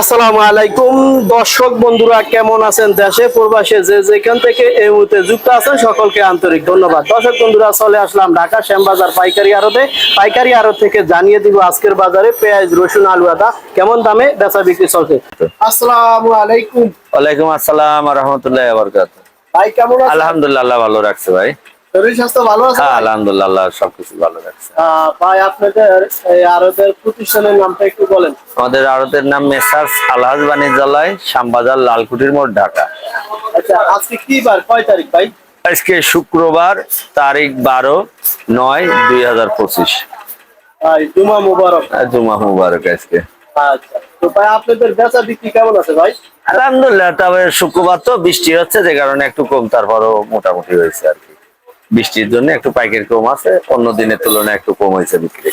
আসসালামু আলাইকুম। দর্শক বন্ধুরা কেমন আছেন দেশে প্রবাসে? যে যেখান থেকে এই মুহূর্তে যুক্ত আছেন সকলকে আন্তরিক ধন্যবাদ। দর্শক বন্ধুরা চলে আসলাম ঢাকা শ্যামবাজার পাইকারি আড়তে। পাইকারি আড়ত থেকে জানিয়ে দিব আজকের বাজারে পেঁয়াজ রসুন আলু আদা কেমন দামে বেচা বিক্রি চলছে? আসসালামু আলাইকুম। ওয়ালাইকুম আসসালাম রহমতুল্লাহ ভাই কেমন আলহামদুলিল্লাহ ভালো রাখছে ভাই। শরীর স্বাস্থ্য ভালো আছে? হ্যাঁ আলহামদুলিল্লাহ সবকিছু ভালো আহ, ভাই আপনাদের এই আড়তের প্রতিষ্ঠানের নামটা একটু বলেন। আমাদের আড়তের নাম মেসার্স আলহাজ বাণিজ্যালয় শ্যামবাজার লালকুটির মোড় ঢাকা। আচ্ছা আজকে কি বার? কয় তারিখ ভাই? আজকে শুক্রবার তারিখ বারো নয় দুই হাজার পঁচিশ। ভাই জুমা মুবারক। জুমা মুবারক আজকে। আচ্ছা তো ভাই আপনাদের বেচা বিক্রি কেমন আছে ভাই? আলহামদুলিল্লাহ তবে শুক্রবার তো বৃষ্টি হচ্ছে যে কারণে একটু কম তারপরও মোটামুটি হয়েছে আর কি। বৃষ্টির জন্য একটু পাইকের কম আছে অন্য দিনের তুলনায় একটু কম হয়েছে বিক্রি।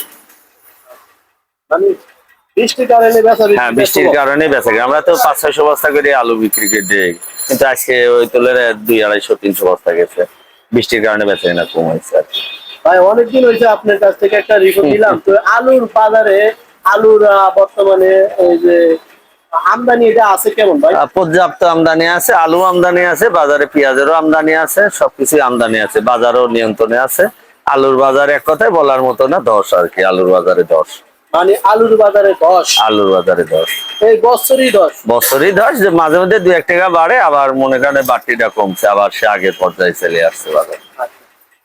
মানে বৃষ্টির কারণে বেচা হ্যাঁ বৃষ্টির কারণে বেঁচে গেছে আমরা তো পাঁচ ছয়শো বস্তা করে আলু বিক্রি করে কিন্তু আজকে ওই তুলনায় দুই আড়াইশো তিনশো বস্তা গেছে। বৃষ্টির কারণে বেঁচে না কম হয়েছে আর কি। ভাই অনেকদিন হয়েছে আপনার কাছ থেকে একটা রিপোর্ট নিলাম তো আলুর বাজারে আলুর বর্তমানে এই যে আমদানি এটা আছে কেমন ভাই? পর্যাপ্ত আমদানি আছে আলু আমদানি আছে বাজারে পেঁয়াজেরও আমদানি আছে সবকিছু আমদানি আছে বাজারও নিয়ন্ত্রণে আছে। আলুর বাজার এক কথায় বলার মতো না দশ আর কি আলুর বাজারে দশ। মানে আলুর বাজারে দশ? আলুর বাজারে দশ। এই বছরই দশ? বছরই দশ যে মাঝে মধ্যে দু এক টাকা বাড়ে আবার মনে করেন বাড়তিটা কমছে আবার সে আগের পর্যায়ে চলে আসছে বাজার।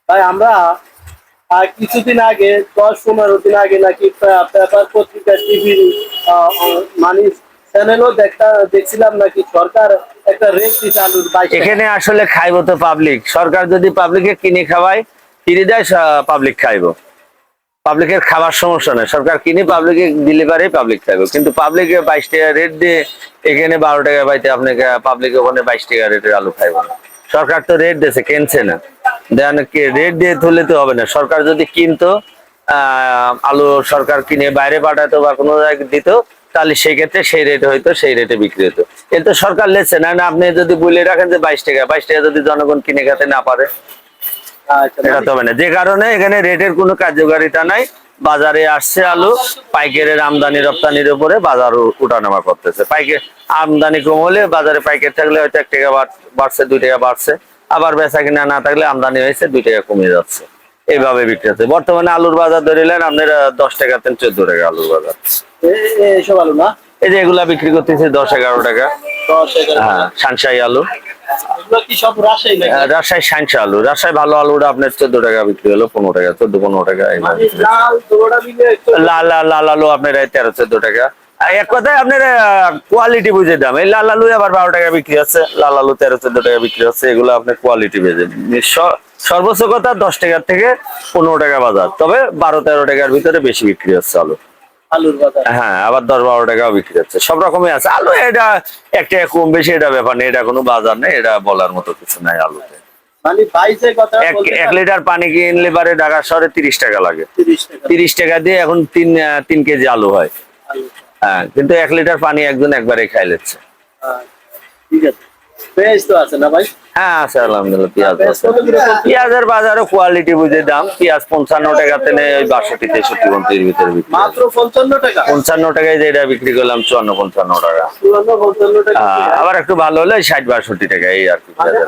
ভাই আমরা কিছুদিন আগে দশ পনেরো দিন আগে নাকি পে- পেপার পত্রিকা টিভি মানে চ্যানেলও দেখা দেখছিলাম নাকি সরকার একটা রেট দিচ্ছে আলুর এখানে আসলে খাইবো তো পাবলিক সরকার যদি পাবলিকে কিনে খাওয়ায়, কিনে দেয় পাবলিক খাইবো। পাবলিকের খাবার সমস্যা নেই। সরকার কিনে পাবলিকে দিলে পারে পাবলিক খাইবো। কিন্তু পাবলিকে বাইশ টাকা রেট দিয়ে এখানে বারো টাকা পাইতে আপনাকে পাবলিক ওখানে বাইশ টাকা রেটের আলু খাইবো না। সরকার তো রেট দিয়েছে, কিনছে না। দেন রেট দিয়ে তুললে তো হবে না। সরকার যদি কিনতো আলু সরকার কিনে বাইরে পাঠাতো বা কোনো জায়গায় দিত তাহলে সেক্ষেত্রে সেই রেটে হয়তো সেই রেটে বিক্রি হতো। কিন্তু সরকার লেছে না না আপনি যদি বলে রাখেন যে বাইশ টাকা বাইশ টাকা যদি জনগণ কিনে খেতে না পারে আচ্ছা এটা তো হবে না। যে কারণে এখানে রেটের কোনো কার্যকারিতা নাই। বাজারে আসছে আলু পাইকারের আমদানি রপ্তানির উপরে বাজার উঠানামা করতেছে। পাইকার আমদানি কম হলে বাজারে পাইকার থাকলে হয়তো এক টাকা বাড়- বাড়ছে দুই টাকা বাড়ছে। আবার বেচা কিনা না থাকলে আমদানি হয়েছে দুই টাকা কমে যাচ্ছে। এইভাবে বিক্রি হচ্ছে। বর্তমানে আলুর বাজার ধরিলেন আপনার দশ টাকা থেকে চোদ্দ টাকা আলুর বাজার। এ- এ- আলু না? এই যে এগুলা বিক্রি করতেছে দশ এগারো টাকা। হ্যাঁ সানসাই আলু। রাজশাহী আলু। রাজশাহী ভালো আলুটা আপনার চোদ্দ টাকা বিক্রি হলো পনেরো টাকা চোদ্দ পনেরো টাকা। লাল লাল আলু আপনার তেরো চোদ্দ টাকা। এক কথায় আপনার কোয়ালিটি বুঝে দাম। এই লাল আলু আবার বারো টাকা বিক্রি হচ্ছে লাল আলু তেরো চোদ্দ টাকা বিক্রি হচ্ছে এগুলো আপনার কোয়ালিটি বেজে সর্বোচ্চ কথা দশ টাকার থেকে পনেরো টাকা বাজার তবে বারো তেরো টাকার ভিতরে বেশি বিক্রি হচ্ছে আলু। হ্যাঁ আবার দশ বারো টাকাও বিক্রি হচ্ছে সব রকমই আছে। আলু এটা এক টাকা কম বেশি এটা ব্যাপার নেই এটা কোনো বাজার নেই এটা বলার মতো কিছু নাই আলুতে। মানে এক লিটার পানি কিনলে পারে ঢাকা শহরে তিরিশ টাকা লাগে। তিরিশ টাকা। দিয়ে এখন তিন তিন কেজি আলু হয়। হ্যাঁ কিন্তু এক লিটার পানি একজন একবারে খাই নিচ্ছে হ্যাঁ, ঠিক আছে। পেঁয়াজ তো আছে না ভাই? হ্যাঁ আছে আলহামদুলিল্লাহ পেঁয়াজ আছে। পেঁয়াজের বাজারে কোয়ালিটি বুঝে দাম পেঁয়াজ পঞ্চান্ন টাকাতে নেই ওই বাষট্টি তেষট্টি পঞ্চাশ ভিতরে বিক্রি মাত্র পঞ্চান্ন টাকা? পঞ্চান্ন টাকায় যেটা বিক্রি করলাম চুয়ান্ন পঞ্চান্ন টাকা। চুয়ান্ন পঞ্চান্ন টাকা। আবার একটু ভালো হলে ষাট বাষট্টি টাকা এই আর কি। মানে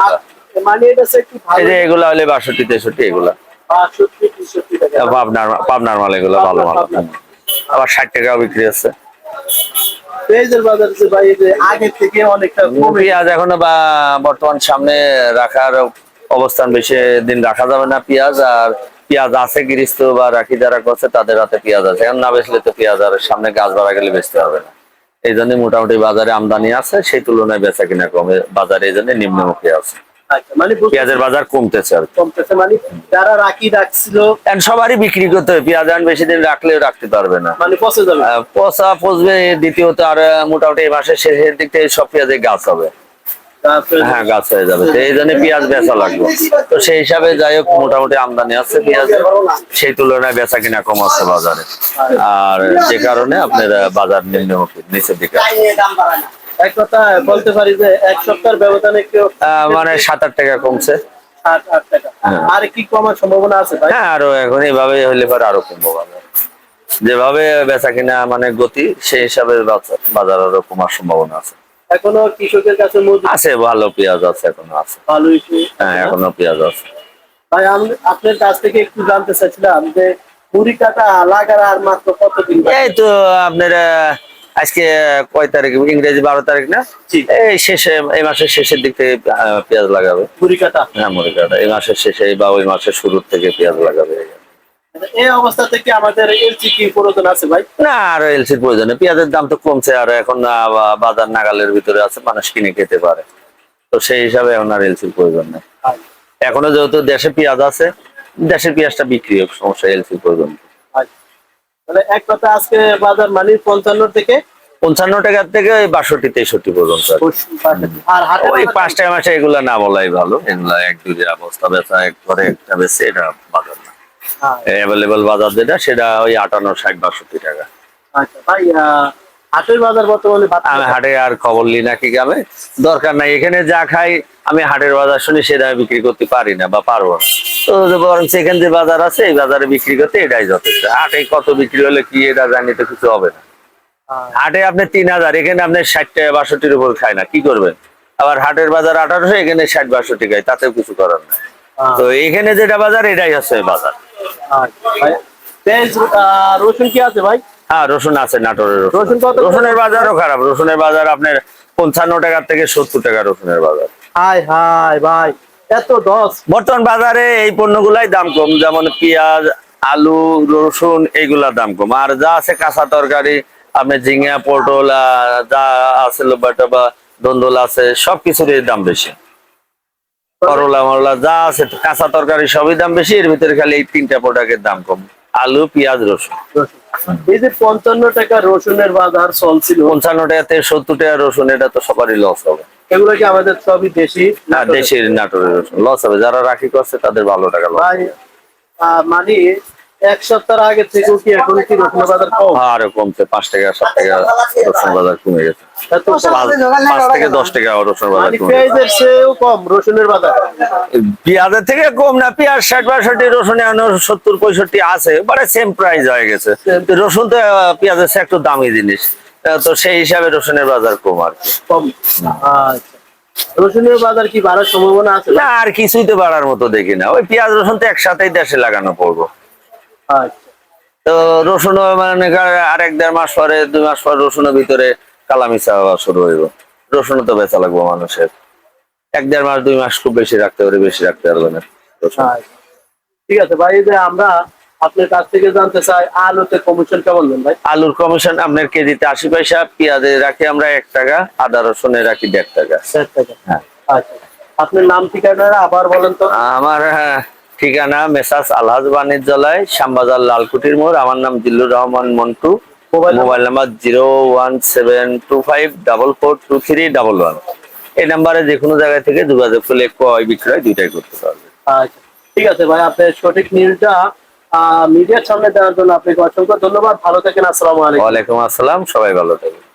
মানে এটা একটু ভালো। এই যে এগুলা হলে বাষট্টি তেষট্টি এগুলা। বাষট্টি তেষট্টি টাকা। পাবনার পাবনার মাল এগুলো ভালো মাল। আবার ষাট টাকাও বিক্রি আছে পেঁয়াজ এখন বর্তমান সামনে রাখার অবস্থান বেশি দিন রাখা যাবে না পেঁয়াজ, আর পেঁয়াজ আছে গৃহস্থ বা রাখি যারা করছে, তাদের হাতে পেঁয়াজ আছে। এখন না বেচলে তো পেঁয়াজ আর সামনে গাছ বাড়া গেলে বেচতে হবে না। এই জন্য মোটামুটি বাজারে আমদানি আছে, সেই তুলনায় বেচা কিনা কমে। বাজারে এই জন্য নিম্নমুখী আছে। মানে পেঁয়াজের বাজার কমতেছে আর। কমতেছে মানে যারা রাখি রাখছিল সবারই বিক্রি করতে হবে পেঁয়াজ বেশি দিন রাখলেও রাখতে পারবে না। মানে পচে যাবে। পচা পচবে দ্বিতীয়ত আর মোটামুটি এই মাসের শেষের দিক থেকে সব পেঁয়াজের গাছ হবে। তারপরে হ্যাঁ গাছ হয়ে যাবে। তো এই জন্য পেঁয়াজ বেচা লাগবে। তো সেই হিসাবে যাই হোক মোটামুটি আমদানি আছে পেঁয়াজ। সেই তুলনায় বেচা কিনা কম আছে বাজারে। আর যে কারণে আপনার বাজার নিম্নমুখী নিচের দিকে। এক কথা বলতে পারি যে এক সপ্তাহের ব্যবধানে কেউ মানে সাত আট টাকা। কমছে হ্যাঁ। আর কি কমার সম্ভাবনা আছে ভাই? হ্যাঁ আরও এখন এইভাবে হলে পরে আরও কমবো যেভাবে বেচা কিনা মানে গতি সেই হিসাবে বাজার- আরও কমার সম্ভাবনা আছে। এখনও কৃষকের কাছে আছে ভালো পেঁয়াজ আছে এখনও আছে। ভালো হ্যাঁ এখনও পেঁয়াজ আছে। ভাই আমি আপনার কাছ থেকে একটু জানতে চাইছিলাম যে কুড়ি কাটা লাগার আর মাত্র কতদিন? এই তো আপনার আজকে কয় তারিখ? ইংরেজি বারো তারিখ না? এই শেষে এই মাসের শেষের দিক থেকে পেঁয়াজ লাগাবে। কুড়ি কাটা হ্যাঁ মনে কাটা এই মাসের শেষে বা ওই মাসের শুরুর থেকে পেঁয়াজ লাগাবে। এই অবস্থা থেকে আমাদের এলসি কি প্রয়োজন আছে ভাই? না আর এলসির প্রয়োজনে পেঁয়াজের দাম তো কমছে আর এখন বাজার নাগালের ভিতরে আছে মানুষ কিনে খেতে পারে। তো সেই হিসাবে এখন আর এলসির প্রয়োজন নেই। এখনও যেহেতু দেশে পেঁয়াজ আছে দেশের পেঁয়াজটা বিক্রি হোক সমস্যা এলসির প্রয়োজন তাহলে এক কথা আজকে বাজার মানি পঞ্চান্ন থেকে? পঞ্চান্ন টাকার থেকে ওই বাষট্টি তেষট্টি পর্যন্ত আর। ওই পাঁচটা মাসে এগুলা না বলাই ভালো। এগুলা এক দুই অবস্থা বেচা এক ঘরে একটা বেশি এটা বাজার না। অ্যাভেলেবল বাজার যেটা সেটা ওই আটান্ন ষাট বাষট্টি টাকা। আচ্ছা ভাই হাটের বাজার বর্তমানে আমি হাটে আর খবর লি না কি গাবে দরকার নাই। এখানে যা খাই আমি হাটের বাজার শুনি সে দামে বিক্রি করতে পারি না বা পারব না। তো বরং সেখানে যে বাজার আছে এই বাজারে বিক্রি করতে এটাই যথেষ্ট। হাটে কত বিক্রি হলে কি এটা জানি তো কিছু হবে না। হ্যাঁ, হাটে আপনি তিন হাজার এখানে আপনি ষাট টাকা বাষট্টির উপর খায় না। কি করবেন? আবার হাটের বাজার আঠারোশো এখানে ষাট বাষট্টি খায়। তাতেও কিছু করার না হ্যাঁ, তো এখানে যেটা বাজার এটাই হচ্ছে বাজার। রসুন কি আছে ভাই? হ্যাঁ রসুন আছে নাটোরের রসুন রসুন রসুনের বাজারও খারাপ। রসুনের বাজার আপনার পঞ্চান্ন টাকার থেকে সত্তর টাকা রসুনের বাজার। হাই হাই ভাই এত দশ। বর্তমান বাজারে এই পণ্যগুলাই দাম কম যেমন পেঁয়াজ আলু রসুন এইগুলার দাম কম। আর যা আছে কাঁচা তরকারি আপনি ঝিঙা পটল যা আছে লোবাটা বা দন্দল আছে সবকিছুরই দাম বেশি। করলা মরলা যা আছে কাঁচা তরকারি সবই দাম বেশি। এর ভিতরে খালি এই তিনটা প্রোডাক্টের দাম কম। আলু পেঁয়াজ রসুন। এই যে পঞ্চান্ন টাকা রসুনের বাজার চলছিল। পঞ্চান্ন টাকা থেকে সত্তর টাকা রসুন এটা তো সবারই লস হবে। এগুলো কি আমাদের সবই দেশি? না দেশের নাটোরের রসুন। লস হবে। যারা রাখি করছে তাদের ভালো টাকা লস মানে এক সপ্তাহ আগে থেকে কি এখন কি রসুনের বাজার কম? আরও কমছে পাঁচ টাকা সাত টাকা রসুন বাজার কমে গেছে। পাঁচ পাঁচ থেকে দশ টাকা রসুন বাজার মানে পেঁয়াজের চেয়েও কম রসুনের বাজার? পেঁয়াজের থেকে কম না পেঁয়াজ ষাট বাষট্টি রসুন এখন সত্তর পঁয়ষট্টি আছে মানে সেম প্রাইস হয়ে গেছে। তো রসুন তো পেঁয়াজের চেয়ে একটু দামি জিনিস। তো সেই হিসাবে রসুনের বাজার কম আর কম। আচ্ছা। রসুনের বাজার কি বাড়ার সম্ভাবনা আছে? না আর কিছুই তো বাড়ার মতো দেখি না। ওই পেঁয়াজ রসুন তো একসাথেই দেশে লাগানো পড়ব। আচ্ছা তো রসুন মানে আর এক দেড় মাস পরে দুই মাস পর রসুনের ভিতরে কালামিচা শুরু হইব। রসুন তো বেচা লাগবো মানুষের। এক দেড় মাস দুই মাস খুব বেশি রাখতে পারে বেশি রাখতে পারবে না আচ্ছা। ঠিক আছে ভাই যে আমরা আপনার কাছ থেকে জানতে চাই আলুতে কমিশন কেমন দেন ভাই? আলুর কমিশন আপনার কেজিতে আশি পয়সা পেঁয়াজে রাখি আমরা এক টাকা আদা রসুনে রাখি দেড় টাকা। হ্যাঁ। আচ্ছা। আপনার নাম ঠিকানাটা আবার বলেন তো। আমার হ্যাঁ, ঠিকানা মেসাস আলহাজ বাণিজ্যালয় শ্যামবাজার লালকুটির মোড়। আমার নাম Zillur Rahman Montu. Mobile number? Zero one seven two five double four two three double one. এই নাম্বারে যে কোনো জায়গা থেকে যোগাযোগ করলে ক্রয় বিক্রয় দুইটাই করতে পারবে আচ্ছা ঠিক আছে ভাই আপনার সঠিক নিউজটা মিডিয়ার সামনে দেওয়ার জন্য আপনাকে অসংখ্য ধন্যবাদ। ভালো থাকেন আসসালামু আলাইকুম। ওয়ালাইকুম আসসালাম সবাই ভালো থাকবে